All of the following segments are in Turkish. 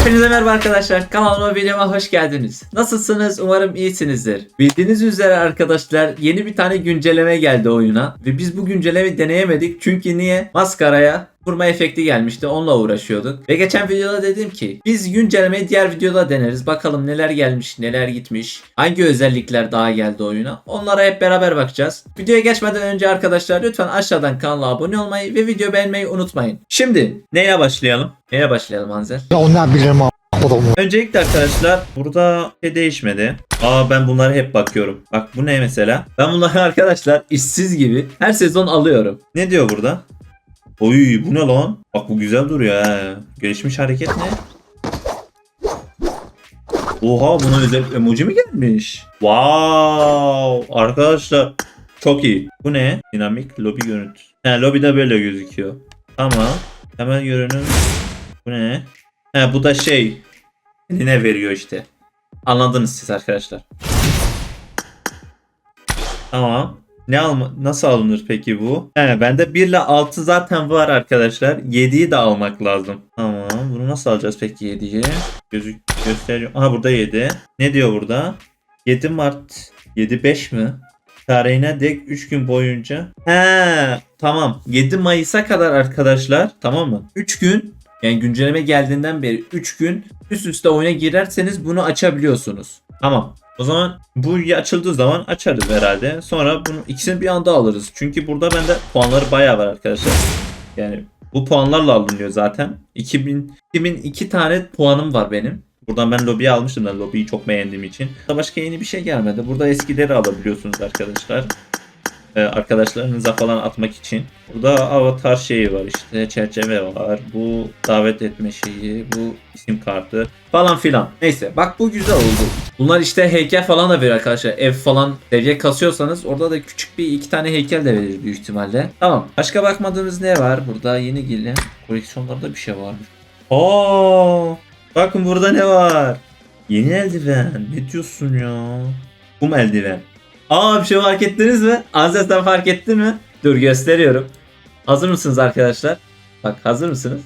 Hepinize merhaba arkadaşlar. Kanalıma videoma hoş geldiniz. Nasılsınız? Umarım iyisinizdir. Bildiğiniz üzere arkadaşlar yeni bir tane güncelleme geldi oyuna. Ve biz bu güncellemeyi deneyemedik. Çünkü niye? Maskaraya vurma efekti gelmişti. Onunla uğraşıyorduk. Ve geçen videoda dedim ki biz güncellemeyi diğer videoda deneriz. Bakalım neler gelmiş, neler gitmiş. Hangi özellikler daha geldi oyuna. Onlara hep beraber bakacağız. Videoya geçmeden önce arkadaşlar lütfen aşağıdan kanala abone olmayı ve video beğenmeyi unutmayın. Şimdi neye başlayalım? Neye başlayalım Anzel? Ya ondan bilirim a- kodumu. Öncelikle arkadaşlar burada şey değişmedi. Aa ben bunlara hep bakıyorum. Bak bu ne mesela? Ben bunları arkadaşlar işsiz gibi her sezon alıyorum. Ne diyor burada? Oy bu ne lan? Bak bu güzel duruyor ha. Gelişmiş hareket ne? Oha buna özel emoji mi gelmiş? Wow arkadaşlar çok iyi. Bu ne? Dinamik lobi görüntü. He lobide böyle gözüküyor. Tamam. Hemen görünüm. Bu ne? He bu da şey eline veriyor işte. Anladınız siz arkadaşlar. Tamam. Ne alma nasıl alınır peki bu? He bende 1 ile 6 zaten var arkadaşlar. 7'yi de almak lazım. Tamam. Bunu nasıl alacağız peki 7'yi? Gözük gösteriyor. Aha burada 7. Ne diyor burada? 7 Mart 7-5 mi? Tarihine dek 3 gün boyunca. He tamam. 7 Mayıs'a kadar arkadaşlar tamam mı? 3 gün yani güncelleme geldiğinden beri 3 gün üst üste oyuna girerseniz bunu açabiliyorsunuz. Tamam. O zaman bu açıldığı zaman açarız herhalde. Sonra bunu ikisini bir anda alırız. Çünkü burada bende puanları bayağı var arkadaşlar. Yani bu puanlarla alınıyor zaten. 2000 2002 tane puanım var benim. Buradan ben lobiyi almıştım da lobiyi çok beğendiğim için. Başka yeni bir şey gelmedi. Burada eskileri alabiliyorsunuz arkadaşlar. Ee, arkadaşlarınıza falan atmak için. Burada avatar şeyi var işte çerçeve var. Bu davet etme şeyi, bu isim kartı falan filan. Neyse bak bu güzel oldu. Bunlar işte heykel falan da verir arkadaşlar. Ev falan seviye kasıyorsanız orada da küçük bir iki tane heykel de verir büyük ihtimalle. Tamam. Başka bakmadığımız ne var? Burada yeni gelen koleksiyonlarda bir şey varmış. Oo! Bakın burada ne var? Yeni eldiven. Ne diyorsun ya? Kum eldiven. Aa bir şey fark ettiniz mi? Sen fark ettin mi? Dur gösteriyorum. Hazır mısınız arkadaşlar? Bak hazır mısınız?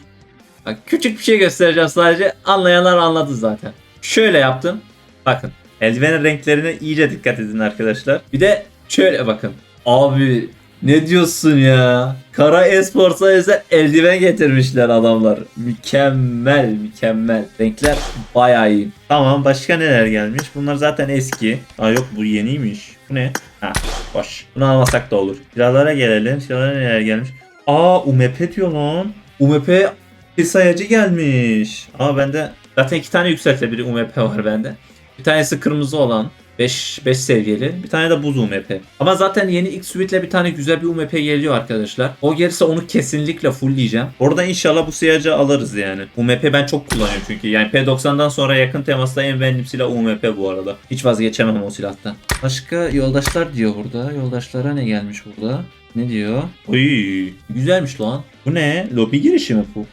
Bak küçük bir şey göstereceğim sadece. Anlayanlar anladı zaten. Şöyle yaptım. Bakın. Eldivenin renklerine iyice dikkat edin arkadaşlar. Bir de şöyle bakın. Abi ne diyorsun ya? Kara Esports'a özel eldiven getirmişler adamlar. Mükemmel mükemmel. Renkler bayağı iyi. Tamam başka neler gelmiş? Bunlar zaten eski. Aa yok bu yeniymiş. Ne? Ha boş. Bunu almasak da olur. Silahlara gelelim. Silahlara neler gelmiş? Aa UMP diyor lan. UMP sayacı gelmiş. Ama bende zaten iki tane yükseltilebilir UMP var bende. Bir tanesi kırmızı olan 5 5 seviyeli. Bir tane de buz UMP. Ama zaten yeni X Suite'le bir tane güzel bir UMP geliyor arkadaşlar. O gelirse onu kesinlikle fullleyeceğim. Orada inşallah bu sıyacı alırız yani. UMP ben çok kullanıyorum çünkü. Yani P90'dan sonra yakın temasta en beğendiğim silah UMP bu arada. Hiç vazgeçemem o silahtan. Başka yoldaşlar diyor burada. Yoldaşlara ne gelmiş burada? Ne diyor? Oy, güzelmiş lan. Bu ne? Lobi girişi mi bu?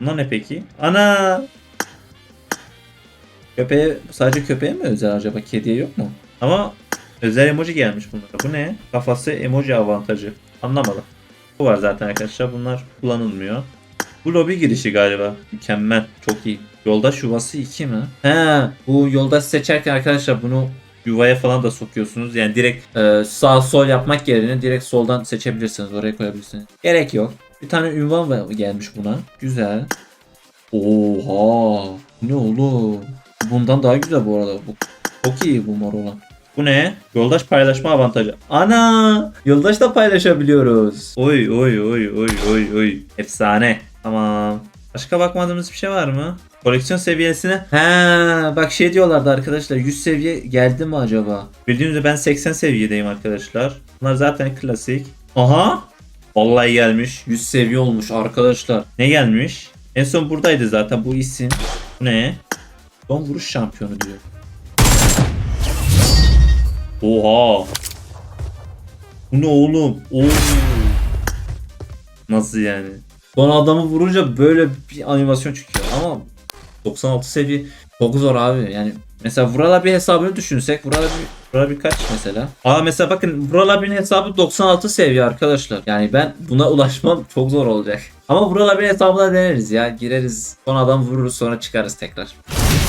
Bunlar ne peki? Ana! Köpeğe sadece köpeğe mi özel acaba? Kediye yok mu? Ama özel emoji gelmiş bunlara. Bu ne? Kafası emoji avantajı. Anlamadım. Bu var zaten arkadaşlar. Bunlar kullanılmıyor. Bu lobi girişi galiba. Mükemmel. Çok iyi. Yoldaş yuvası 2 mi? He, bu yoldaş seçerken arkadaşlar bunu yuvaya falan da sokuyorsunuz. Yani direkt e, sağ sol yapmak yerine direkt soldan seçebilirsiniz. Oraya koyabilirsiniz. Gerek yok. Bir tane ünvan gelmiş buna. Güzel. Oha. Ne oğlum? Bundan daha güzel bu arada. Bu çok iyi bu mor olan. Bu ne? Yoldaş paylaşma avantajı. Ana! Yoldaş da paylaşabiliyoruz. Oy oy oy oy oy oy. Efsane. Tamam. Başka bakmadığımız bir şey var mı? Koleksiyon seviyesine. He, bak şey diyorlardı arkadaşlar. 100 seviye geldi mi acaba? Bildiğiniz gibi ben 80 seviyedeyim arkadaşlar. Bunlar zaten klasik. Aha! Vallahi gelmiş. 100 seviye olmuş arkadaşlar. Ne gelmiş? En son buradaydı zaten bu isim. Bu ne? Son vuruş şampiyonu diyor. Oha. Bu ne oğlum? Oo. Nasıl yani? Son adamı vurunca böyle bir animasyon çıkıyor ama 96 seviye çok zor abi. Yani mesela Vural abi hesabını düşünsek Vural abi Vural abi kaç mesela? Aa mesela bakın Vural abinin hesabı 96 seviye arkadaşlar. Yani ben buna ulaşmam çok zor olacak. Ama Vural abinin hesabına deneriz ya. Gireriz son adam vururuz sonra çıkarız tekrar.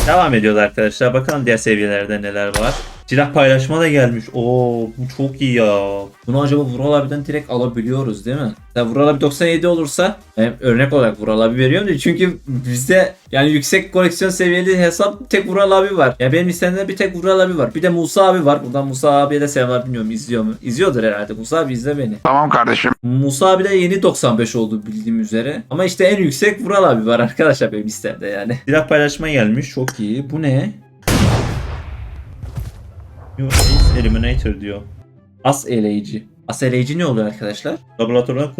Devam ediyoruz arkadaşlar. Bakalım diğer seviyelerde neler var. Silah paylaşma da gelmiş. Oo bu çok iyi ya. Bunu acaba Vural abiden direkt alabiliyoruz değil mi? Ya Vural abi 97 olursa ben örnek olarak Vural abi veriyorum diye. Çünkü bizde yani yüksek koleksiyon seviyeli hesap tek Vural abi var. Ya benim listemde bir tek Vural abi var. Bir de Musa abi var. Buradan Musa abiye de selamlar bilmiyorum izliyor mu? İzliyordur herhalde. Musa abi izle beni. Tamam kardeşim. Musa abi de yeni 95 oldu bildiğim üzere. Ama işte en yüksek Vural abi var arkadaşlar benim listemde yani. Silah paylaşma gelmiş çok iyi. Bu ne? Yo, Ace Eliminator diyor. As eleyici. As eleyici ne oluyor arkadaşlar? Laboratuvarda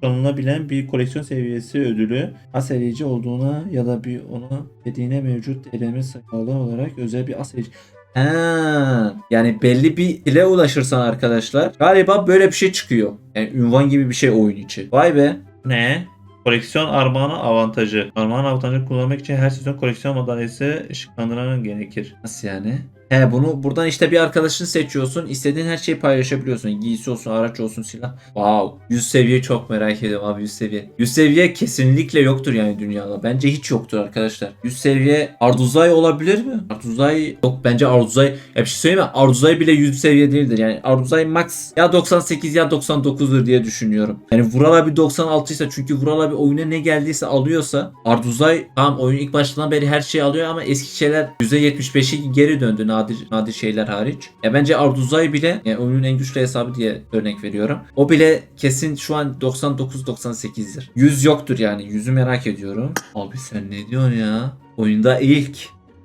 kullanılabilen bir koleksiyon seviyesi ödülü. As eleyici olduğuna ya da bir ona dediğine mevcut eleme sakalı olarak özel bir as eleyici. Ha, yani belli bir ile ulaşırsan arkadaşlar galiba böyle bir şey çıkıyor. Yani ünvan gibi bir şey oyun içi. Vay be. Ne? Koleksiyon armağanı avantajı. Armağan avantajını kullanmak için her sezon koleksiyon madalyası ışıklandırman gerekir. Nasıl yani? He bunu buradan işte bir arkadaşını seçiyorsun. İstediğin her şeyi paylaşabiliyorsun. Giysi olsun, araç olsun, silah. Wow. 100 seviye çok merak ediyorum abi 100 seviye. 100 seviye kesinlikle yoktur yani dünyada. Bence hiç yoktur arkadaşlar. 100 seviye Arduzay olabilir mi? Arduzay yok bence Arduzay. Ya bir şey söyleyeyim mi? Arduzay bile 100 seviye değildir. Yani Arduzay max ya 98 ya 99'dur diye düşünüyorum. Yani Vural abi 96 ise çünkü Vural abi oyuna ne geldiyse alıyorsa Arduzay tamam oyun ilk başından beri her şeyi alıyor ama eski şeyler %75'i geri döndü nadir nadir şeyler hariç. Ya bence Arduzay bile yani oyunun en güçlü hesabı diye örnek veriyorum. O bile kesin şu an 99-98'dir. 100 yoktur yani. 100'ü merak ediyorum. Abi sen ne diyorsun ya? Oyunda ilk.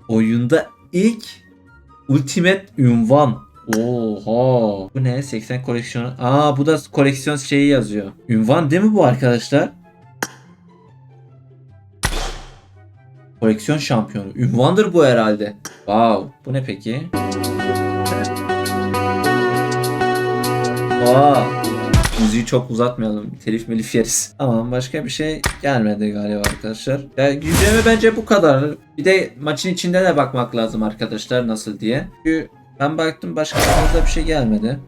Oyunda ilk Ultimate ünvan. Oha. Bu ne? 80 koleksiyon. Aa bu da koleksiyon şeyi yazıyor. Ünvan değil mi bu arkadaşlar? Koleksiyon şampiyonu. Ünvandır bu herhalde. Wow. Bu ne peki? Aa. Müziği çok uzatmayalım. Telif melif yeriz. Tamam başka bir şey gelmedi galiba arkadaşlar. Ya güncelleme bence bu kadar. Bir de maçın içinde de bakmak lazım arkadaşlar nasıl diye. Çünkü ben baktım başka fazla bir şey gelmedi.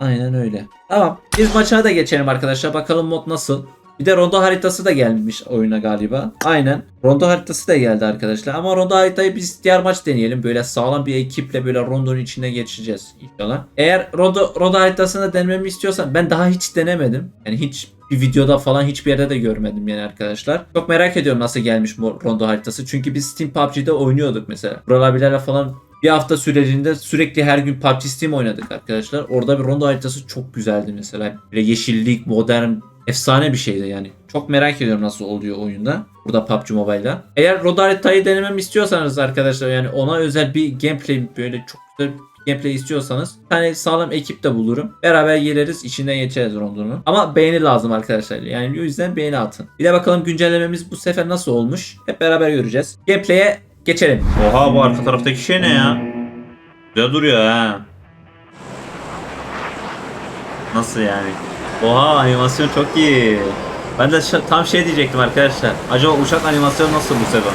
Aynen öyle. Tamam. Biz maçına da geçelim arkadaşlar. Bakalım mod nasıl. Bir de rondo haritası da gelmiş oyuna galiba. Aynen. Rondo haritası da geldi arkadaşlar. Ama rondo haritayı biz diğer maç deneyelim. Böyle sağlam bir ekiple böyle rondonun içinde geçeceğiz inşallah. Eğer rondo, rondo haritasını denememi istiyorsan ben daha hiç denemedim. Yani hiç bir videoda falan hiçbir yerde de görmedim yani arkadaşlar. Çok merak ediyorum nasıl gelmiş bu rondo haritası. Çünkü biz Steam PUBG'de oynuyorduk mesela. Vural abilerle falan bir hafta sürecinde sürekli her gün PUBG Steam oynadık arkadaşlar. Orada bir rondo haritası çok güzeldi mesela. Böyle yeşillik, modern, efsane bir şeydi yani. Çok merak ediyorum nasıl oluyor oyunda. Burada PUBG Mobile'da. Eğer rondo haritayı denememi istiyorsanız arkadaşlar yani ona özel bir gameplay böyle çok güzel gameplay istiyorsanız bir tane sağlam ekip de bulurum. Beraber gireriz içinden geçeriz rondonu. Ama beğeni lazım arkadaşlar. Yani o yüzden beğeni atın. Bir de bakalım güncellememiz bu sefer nasıl olmuş. Hep beraber göreceğiz. Gameplay'e geçelim. Oha bu arka taraftaki şey ne ya? Güzel duruyor ha. Nasıl yani? Oha animasyon çok iyi. Ben de tam şey diyecektim arkadaşlar. Acaba uçak animasyonu nasıl bu sezon?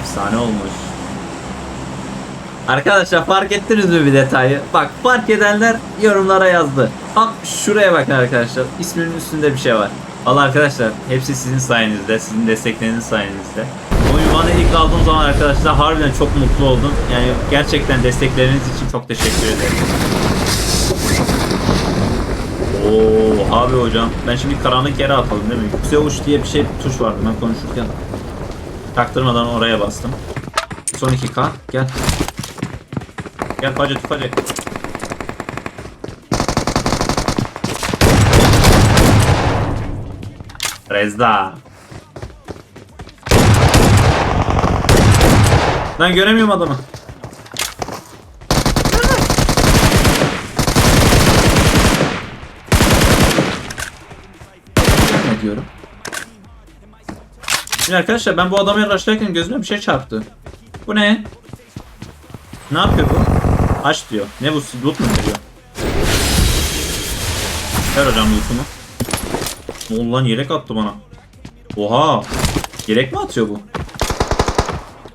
Efsane olmuş. Arkadaşlar fark ettiniz mi bir detayı? Bak fark edenler yorumlara yazdı. Tam şuraya bakın arkadaşlar. İsminin üstünde bir şey var. Valla arkadaşlar hepsi sizin sayenizde, sizin destekleriniz sayenizde. O ünvanı ilk aldığım zaman arkadaşlar harbiden çok mutlu oldum. Yani gerçekten destekleriniz için çok teşekkür ederim. Oo abi hocam ben şimdi karanlık yere atalım değil mi? Yüksek uç diye bir şey tuş vardı ben konuşurken. Taktırmadan oraya bastım. Son 2K gel. Gel pacı tufacı. Rezda. Ben göremiyorum adamı. Ne diyorum? Şimdi arkadaşlar ben bu adamı rushlarken gözüme bir şey çarptı. Bu ne? Ne yapıyor bu? Aç diyor. Ne bu? Loot mu veriyor? Ver hocam loot'umu. Ne oldu yelek attı bana. Oha. Gerek mi atıyor bu?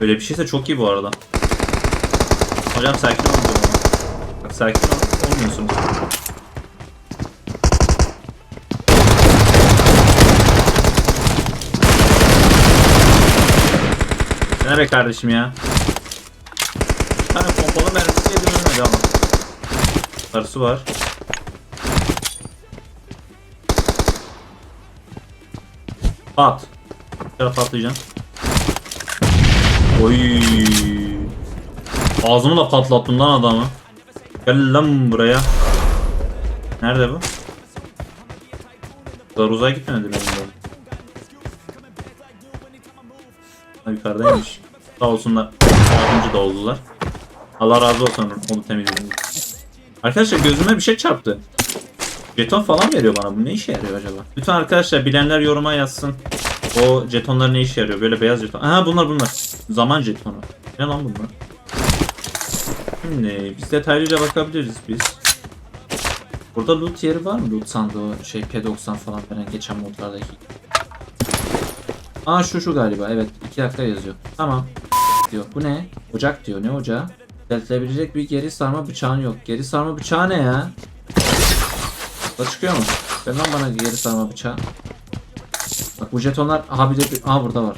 Öyle bir şeyse çok iyi bu arada. Hocam sakin olun. Bak sakin ol. Olmuyorsunuz. Ne be kardeşim ya? Bir tane pompalı mermisi yedim ölmedi ama. Sarısı var. Pat. Bir tarafa. Oy. Ağzımı da patlattım lan adamı. Gel lan buraya. Nerede bu? Kadar uzağa gitmedi benim yukarıdaymış. Sağ olsunlar. Yardımcı da oldular. Allah razı olsun onu temizledim. Arkadaşlar gözüme bir şey çarptı. Jeton falan veriyor bana. Bu ne işe yarıyor acaba? Lütfen arkadaşlar bilenler yoruma yazsın. O jetonlar ne işe yarıyor? Böyle beyaz jeton. Aha bunlar bunlar. Zaman jetonu. Ne lan bunlar? Şimdi biz detaylıca bakabiliriz biz. Burada loot yeri var mı? Loot sandığı şey P90 falan veren geçen modlardaki. Aa şu şu galiba evet 2 dakika yazıyor. Tamam. Diyor. Bu ne? Ocak diyor. Ne ocağı? Düzeltilebilecek bir geri sarma bıçağın yok. Geri sarma bıçağı ne ya? Da çıkıyor mu? Ver lan bana geri sarma bıçağı. Bak bu jetonlar aha bir de. Aha burada var.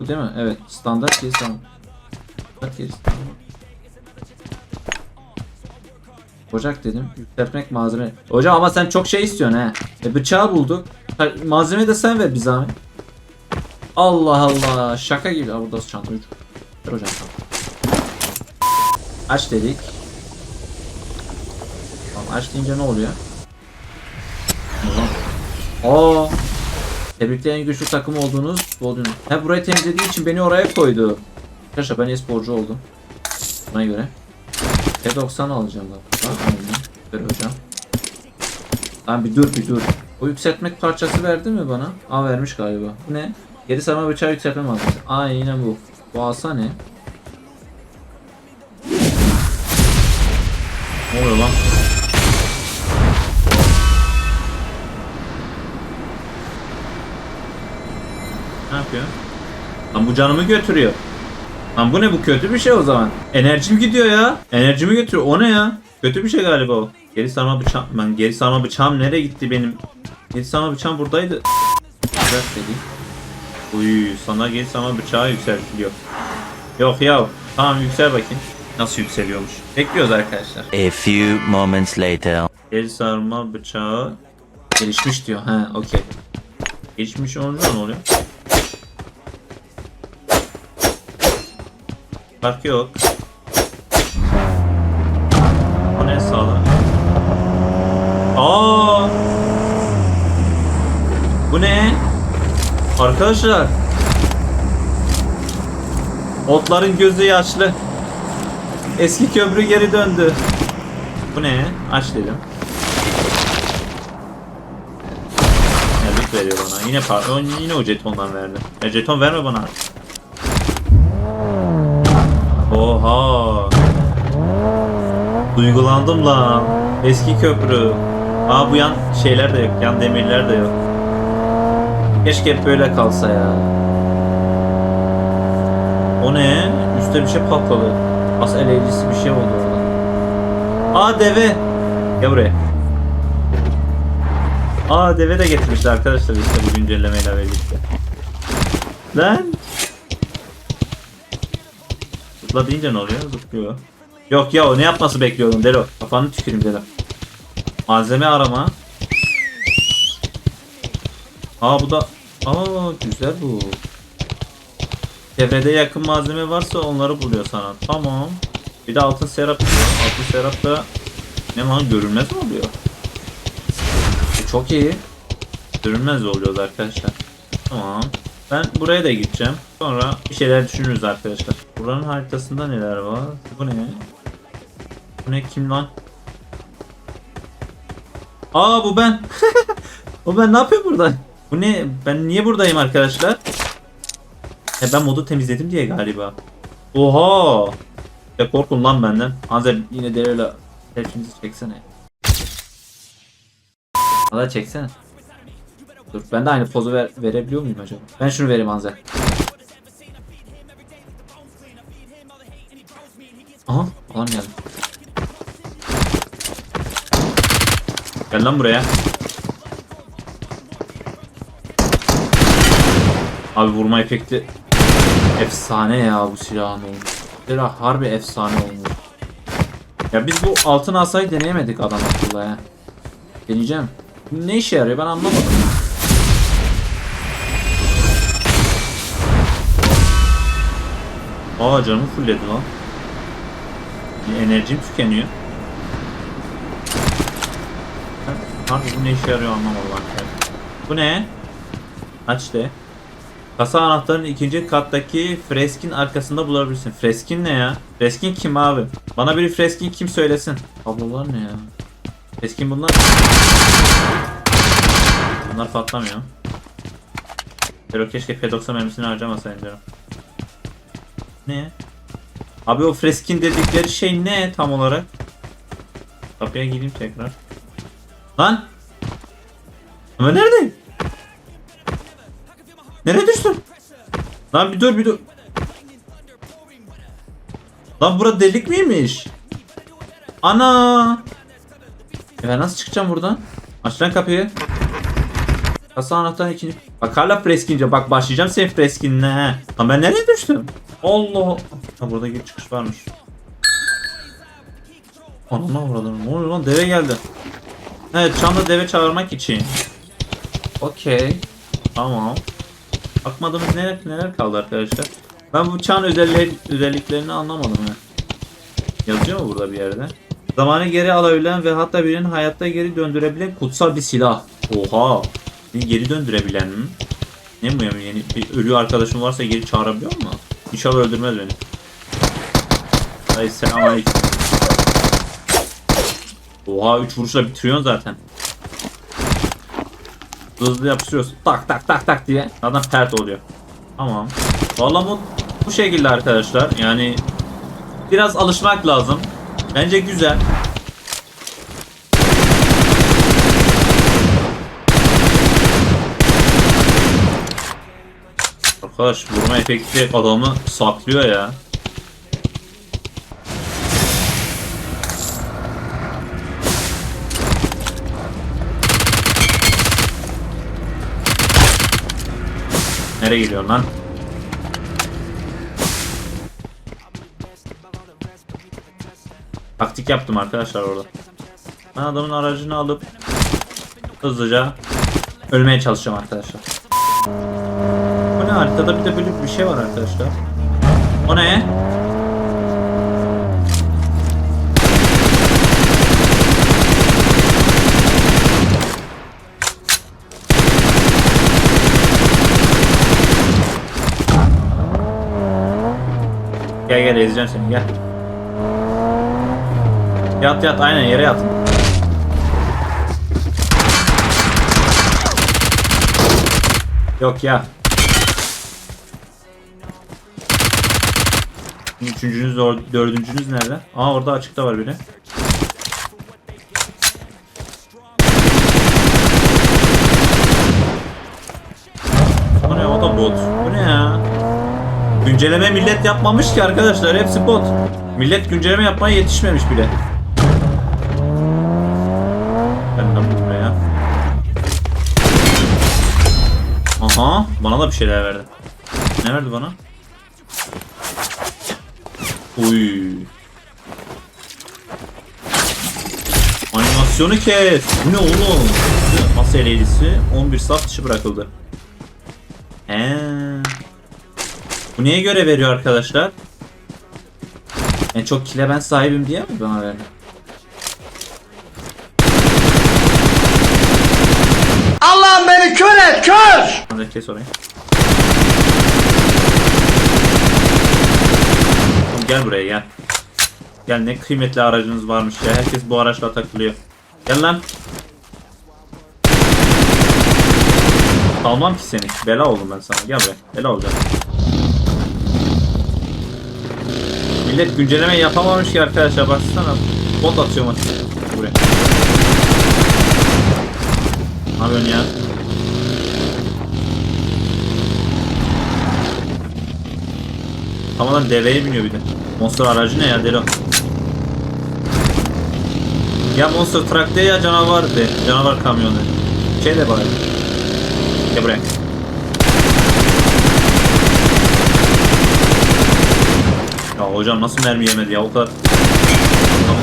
Bu değil mi? Evet. Standart geri sarma. Standart geri sarma. Ocak dedim. Yükseltmek malzeme. Hocam ama sen çok şey istiyorsun he. E bıçağı bulduk. Malzemeyi de sen ver bir zahmet. Allah Allah. Şaka gibi. Aa, burada çanta üç. Ver hocam tamam. Aç dedik. Tamam aç deyince ne oluyor? Aa. Tebrikler en güçlü takım olduğunuz Bodrum. Ha burayı temizlediği için beni oraya koydu. Arkadaşlar ben e-sporcu oldum. Buna göre. T90 alacağım aynen. Ver hocam. Lan bir dur bir dur. O yükseltmek parçası verdi mi bana? Aa vermiş galiba. Ne? Geri sarma bıçağı yükseltme malzemesi. Aynen bu. Bu asa ne? Ne oluyor lan? Ne yapıyor? Lan bu canımı götürüyor. Lan bu ne bu kötü bir şey o zaman. Enerjim gidiyor ya. Enerjimi götürüyor. O ne ya? Kötü bir şey galiba o. Geri sarma bıçağım. Ben geri sarma bıçağım nereye gitti benim? Geri sarma bıçağım buradaydı. Güzel dedi. Uy sana geri sarma bıçağı yükseltiliyor. Yok ya. Tamam yüksel bakayım. Nasıl yükseliyormuş? Bekliyoruz arkadaşlar. A few moments later. El sarma bıçağı gelişmiş diyor. Ha, okey. Gelişmiş olunca ne oluyor? Fark yok. O ne sağda? Aa! Bu ne? Arkadaşlar. Otların gözü yaşlı. Eski köprü geri döndü. Bu ne? Aç dedim. Yazık veriyor bana. Yine pardon yine o jetondan verdi. Ya jeton verme bana. Oha. Duygulandım lan. Eski köprü. Aa bu yan şeyler de yok. Yan demirler de yok. Keşke hep böyle kalsa ya. O ne? Üstte bir şey patladı. As eleyicisi bir şey oldu orada. Aa deve. Gel buraya. Aa deve de getirmişler arkadaşlar işte bu güncellemeyle birlikte. Lan. Zıpla deyince ne oluyor? Zıplıyor. Yok ya o ne yapması bekliyordun Delo. Kafanı tüküreyim Delo. Malzeme arama. Aa bu da Aa güzel bu. Çevrede yakın malzeme varsa onları buluyor sana. Tamam. Bir de altın serap diyor. Altın serap da ne lan görünmez mi oluyor? E, çok iyi. Görünmez oluyoruz arkadaşlar. Tamam. Ben buraya da gideceğim. Sonra bir şeyler düşünürüz arkadaşlar. Buranın haritasında neler var? Bu ne? Bu ne kim lan? Aa bu ben. o ben ne yapıyor burada? Bu ne? Ben niye buradayım arkadaşlar? Ya ben modu temizledim diye galiba. Oha! Ya korkun lan benden. Hanzer yine de öyle hepimizi çeksene. Valla çeksene. Dur ben de aynı pozu ver, verebiliyor muyum acaba? Ben şunu vereyim Anze. Aha adam geldi. Gel lan buraya. Abi vurma efekti efsane ya bu silahın olmuş. Silah harbi efsane olmuş. Ya biz bu altın asayı deneyemedik adam akıllı ya. Deneyeceğim. Ne işe yarıyor ben anlamadım. Aa canım fullledi lan. Enerjim tükeniyor. Harbi bu ne işe yarıyor anlamadım arkadaşlar. Bu ne? Aç de. Kasa anahtarının ikinci kattaki freskin arkasında bulabilirsin. Freskin ne ya? Freskin kim abi? Bana biri freskin kim söylesin. Kablolar ne ya? Freskin bunlar. Bunlar patlamıyor. Pero keşke P90 mermisini harcamasaydım diyorum. Ne? Abi o freskin dedikleri şey ne tam olarak? Kapıya gideyim tekrar. Lan! Ama neredeyim? Nereye düştüm? Lan bir dur bir dur. Lan bura delik miymiş? Ana! Ben nasıl çıkacağım buradan? Aç lan kapıyı. Kasa anahtarı ikinci. Bak hala freskince bak başlayacağım senin freskinle he. Lan ben nereye düştüm? Allah. Ha burada gir çıkış varmış. Anama vuralım. Ne oluyor lan deve geldi. Evet çamda deve çağırmak için. Okey. Tamam. Bakmadığımız neler neler kaldı arkadaşlar. Ben bu çan özellik, özelliklerini anlamadım ya. Yazıyor mu burada bir yerde? Zamanı geri alabilen ve hatta birinin hayatta geri döndürebilen kutsal bir silah. Oha. Beni geri döndürebilen mi? Ne bu yani bir ölü arkadaşım varsa geri çağırabiliyor mu? İnşallah öldürmez beni. Hayır selamünaleyküm. Oha 3 vuruşla bitiriyorsun zaten. Hızlı yapıştırıyorsun. Tak tak tak tak diye. Adam pert oluyor. Tamam. Vallahi bu, bu şekilde arkadaşlar. Yani biraz alışmak lazım. Bence güzel. Arkadaş vurma efekti adamı saklıyor ya. Nereye gidiyorsun lan? Taktik yaptım arkadaşlar orada. Ben adamın aracını alıp hızlıca ölmeye çalışacağım arkadaşlar. Bu ne haritada bir de böyle bir şey var arkadaşlar. O ne? Gel gel ezeceğim seni gel. Yat yat aynen yere yat. Yok ya. Üçüncünüz, dördüncünüz nerede? Aa orada açıkta var biri. Bu ne o da bot. Bu ne ya? Güncelleme millet yapmamış ki arkadaşlar. Hepsi bot. Millet güncelleme yapmaya yetişmemiş bile. Ben de buraya. Aha, bana da bir şeyler verdi. Ne verdi bana? Uy. Animasyonu kes. Bu ne oğlum? Masa eleyicisi 11 saat dışı bırakıldı. He. Bu neye göre veriyor arkadaşlar? En çok kile ben sahibim diye mi bana verdi? Allah'ım beni kör et kör! Hadi kes orayı. Oğlum gel buraya gel. Gel ne kıymetli aracınız varmış ya. Herkes bu araçla takılıyor. Gel lan. Almam ki seni. Bela oldum ben sana. Gel buraya. Bela olacağım. Millet güncelleme yapamamış ki arkadaşlar baksana. Bot atıyor maç buraya. Ne yapıyorsun ya? Tamamen deveye biniyor bir de. Monster aracı ne ya Delo? Ya monster trakte ya canavar de. Canavar kamyonu. Şey de bari. Gel buraya. Hocam nasıl mermi yemedi ya o kadar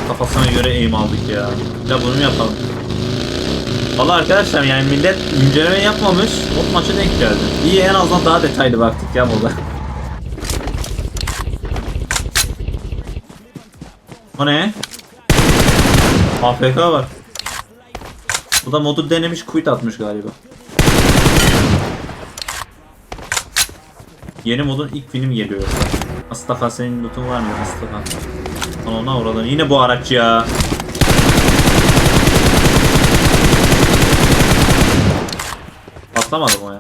kafasına göre aim aldık ya. Ya bunu mu yapalım? Valla arkadaşlar yani millet inceleme yapmamış. O maça denk geldi. İyi en azından daha detaylı baktık ya burada. O ne? AFK var. Bu da modu denemiş quit atmış galiba. Yeni modun ilk film geliyor. Mustafa senin lootun var mı Mustafa? Ona oradan yine bu araç ya. Patlamadı mı o ya?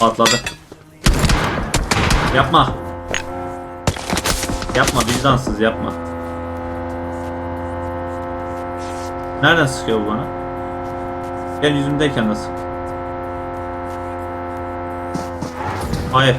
Patladı. Yapma. Yapma vicdansız yapma. Nereden sıkıyor bu bana? Gel yüzümdeyken de. Hayır.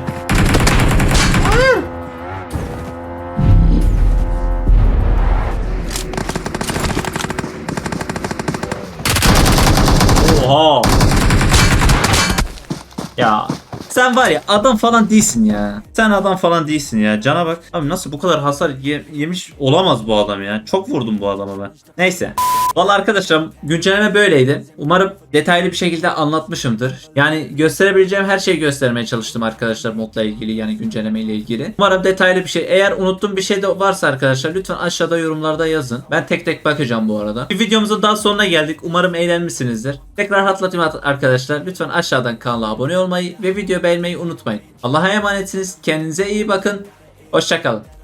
Ya sen var ya adam falan değilsin ya. Sen adam falan değilsin ya. Cana bak. Abi nasıl bu kadar hasar ye- yemiş olamaz bu adam ya. Çok vurdum bu adama ben. Neyse. Vallahi arkadaşlar güncelleme böyleydi. Umarım detaylı bir şekilde anlatmışımdır. Yani gösterebileceğim her şeyi göstermeye çalıştım arkadaşlar modla ilgili yani güncelleme ile ilgili. Umarım detaylı bir şey. Eğer unuttuğum bir şey de varsa arkadaşlar lütfen aşağıda yorumlarda yazın. Ben tek tek bakacağım bu arada. Bir videomuzun daha sonuna geldik. Umarım eğlenmişsinizdir. Tekrar hatırlatayım arkadaşlar. Lütfen aşağıdan kanala abone olmayı ve video beğenmeyi unutmayın. Allah'a emanetsiniz. Kendinize iyi bakın. Hoşçakalın.